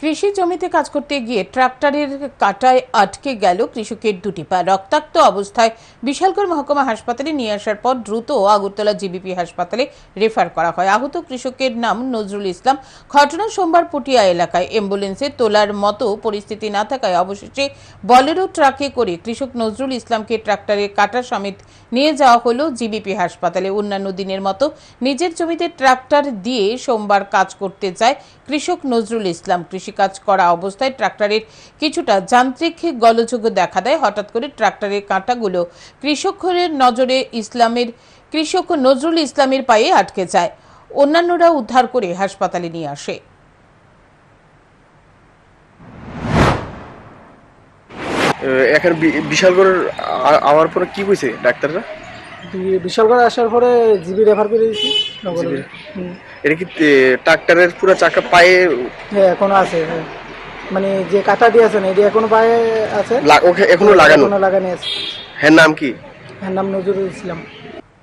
কৃষি জমিতে কাজ করতে গিয়ে ট্রাক্টরের কাটায় আটকে গেল কৃষকের দুটি পা। রক্তাক্ত অবস্থায় বিশালগড় মহকুমা হাসপাতালে নিয়ে আসার পর দ্রুত আগরতলা জিবিপি হাসপাতালে রেফার করা হয়। আহত কৃষকের নাম নজরুল ইসলাম। ঘটনা সোমবার পটিয়া এলাকায়। অ্যাম্বুলেন্সে তোলার মতো পরিস্থিতি না থাকায় অবশেষে বলেরো ট্রাকে করে কৃষক নজরুল ইসলামকে ট্রাক্টরের কাটা সমেত নিয়ে যাওয়া হলো জিবিপি হাসপাতালে। অন্যান্য দিনের মতো নিজের জমিতে ট্রাক্টর দিয়ে সোমবার কাজ করতে যায় কৃষক নজরুল ইসলাম। কৃষিকাজ করা অবস্থায় ট্রাক্টরের কিছুটা যান্ত্রিক গলযোগ দেখা দেয়। হঠাৎ করে ট্রাক্টরের কাঁটাগুলো কৃষকের নজরে ইসলামের কৃষক নজরুল ইসলামের পায়ে আটকে যায়। অন্যান্যরা উদ্ধার করে হাসপাতালে নিয়ে আসে। এখন বিশালগড় আওয়ার পরে কি কইছে ডাক্তাররা? বিশালগড় আসার পরে জিবি রেফার করে দিয়েছি নগরে। এটা কি ট্রাক্টরের পুরো চাকা পায়ে হ্যাঁ এখনও আছে হ্যাঁ। মানে যে কাটা দিয়েছেন এটি এখনও পায়ে আছে। এখনও লাগানো? এখনও লাগানো আছে। হ্যাঁ নাম কি? হ্যাঁ নাম নজরুল ইসলাম।